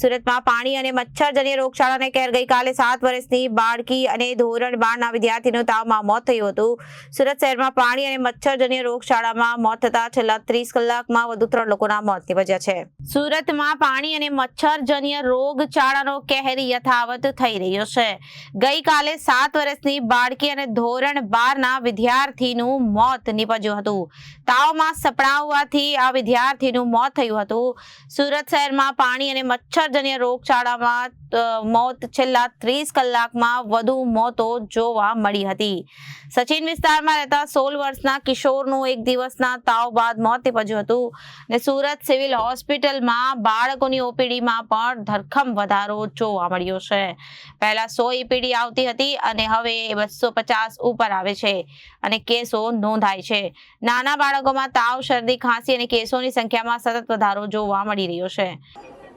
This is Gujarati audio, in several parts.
સુરતમાં પાણી અને મચ્છરજન્ય રોગચાળાને કેર ગઈકાલે સાત વર્ષની બાળકી અને ધોરણ બારના વિદ્યાર્થીનું તાવમાં મોત થયું હતું. સુરત શહેરમાં પાણી અને મચ્છરજન્ય રોગચાળામાં મોત થતા છેલ્લા ત્રીસ કલાકમાં વધુ ત્રણ લોકોના મોત નિપજ્યા છે. સુરતમાં પાણી અને મચ્છરજન્ય રોગચાળાનો કહેર યથાવત થઈ રહ્યો છે. ગઈકાલે સાત વર્ષની બાળકી અને ધોરણ બારના વિદ્યાર્થીનું મોત નિપજ્યું હતું. તાવમાં સપડાવવાથી આ વિદ્યાર્થીનું મોત થયું હતું. સુરત શહેરમાં પાણી અને મચ્છરજન્ય રોગચાળામાં મોત છેલ્લા ત્રીસ કલાકમાં વધુ મોતો જોવા મળી હતી. સચિન વિસ્તારમાં રહેતા સોળ વર્ષના કિશોરનું એક દિવસના તાવ બાદ મોત નિપજ્યું હતું ને સુરત સિવિલ હોસ્પિટલમાં બાળકોની ઓપીડીમાં પણ ધરખમ વધારો જોવા મળ્યો છે. પહેલા સો ઈપીડી આવતી હતી અને હવે બસો પચાસ ઉપર આવે છે અને કેસો નોંધાય છે. નાના બાળકોમાં તાવ, શરદી, ખાંસી અને કેસોની સંખ્યામાં સતત વધારો જોવા મળી રહ્યો છે.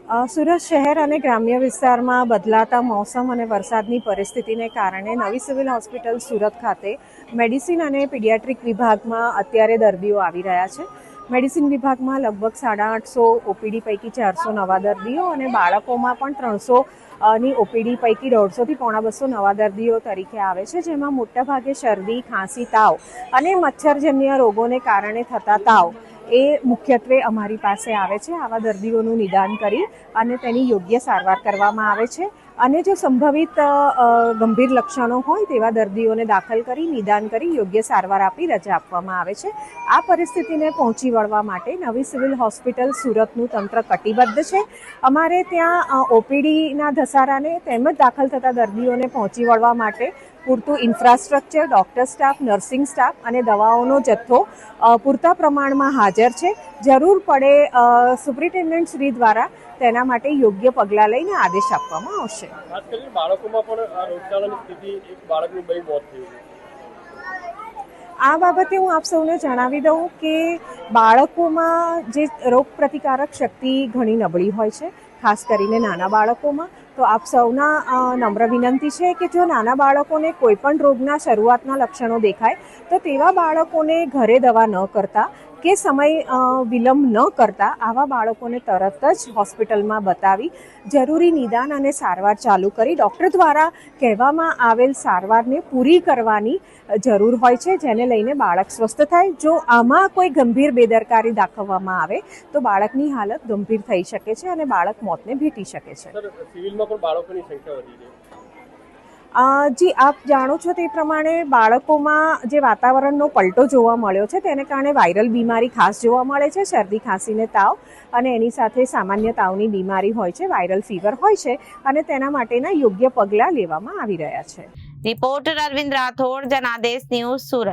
સુરત શહેર અને ગ્રામ્ય વિસ્તારમાં બદલાતા મોસમ અને વરસાદની પરિસ્થિતિને કારણે નવી સિવિલ હોસ્પિટલ સુરત ખાતે મેડિસિન અને પીડિયાટ્રિક વિભાગમાં અત્યારે દર્દીઓ આવી રહ્યા છે. મેડિસિન વિભાગમાં લગભગ સાડા આઠસો ઓપીડી પૈકી ચારસો નવા દર્દીઓ અને બાળકોમાં પણ ત્રણસો ની ઓપીડી પૈકી દોઢસોથી પોણા બસો નવા દર્દીઓ તરીકે આવે છે, જેમાં મોટાભાગે શરદી, ખાંસી, તાવ અને મચ્છરજન્ય રોગોને કારણે થતા તાવ. એ મુખ્યત્વે અમારી પાસે આવે છે આવા દર્દીઓનું નિદાન કરી અને તેની યોગ્ય સારવાર કરવામાં આવે છે. અને જો સંભવિત ગંભીર લક્ષણો હોય તેવા દર્દીઓને દાખલ કરી, નિદાન કરી, યોગ્ય સારવાર આપી રજા આપવામાં આવે છે. આ પરિસ્થિતિને પહોંચી વળવા માટે નવી સિવિલ હોસ્પિટલ સુરતનું તંત્ર કટિબદ્ધ છે. અમારે ત્યાં ઓપીડીના ધસારાને તેમજ દાખલ થતા દર્દીઓને પહોંચી વળવા માટે પૂરતું infrastructure doctor staff nursing staff અને દવાઓનો જથ્થો પૂરતા પ્રમાણમાં હાજર છે. જરૂર પડે સુપ્રિન્ટેન્ડન્ટ શ્રી દ્વારા તેના માટે યોગ્ય પગલાં લઈને આદેશ આપવામાં આવશે. ખાસ કરીને બાળકોમાં પણ આ રોગચાળાની સ્થિતિ એક બાળકનું બહુ મોત થયું છે. આ બાબતે હું આપ સૌને જણાવી દઉં કે બાળકોમાં જે રોગ પ્રતિકારક શક્તિ ઘણી નબળી હોય છે. ખાસ કરીને નાના બાળકોમાં. તો આપ સૌના નમ્ર વિનંતી છે કે જો નાના બાળકોને કોઈપણ રોગના શરૂઆતના લક્ષણો દેખાય, તો તેવા બાળકોને ઘરે દવા ન કરતા કે સમય વિલંબ ન કરતા આવા બાળકોને તરત જ હોસ્પિટલમાં બતાવી, જરૂરી નિદાન અને સારવાર ચાલુ કરી. ડૉક્ટર દ્વારા કહેવામાં આવેલ સારવારને પૂરી કરવાની જરૂર હોય છે, જેને લઈને બાળક સ્વસ્થ થાય. જો આમાં કોઈ ગંભીર બેદરકારી દાખવવામાં આવે, તો બાળકની હાલત ગંભીર થઈ શકે છે અને બાળક મોતને ભેટી શકે છે. છે. જી, આપ જાણો છો તે પ્રમાણે બાળકોમાં જે વાતાવરણનો પલટો જોવા મળ્યો છે તેને કારણે વાયરલ બીમારી ખાસ જોવા મળે છે, શરદી, ખાંસીને તાવ અને એની સાથે સામાન્ય તાવની બીમારી હોય છે, વાયરલ ફીવર હોય છે અને તેના માટેના યોગ્ય પગલાં લેવામાં આવી રહ્યા છે. Reporter Arvind Rathod, Janadesh news Surat.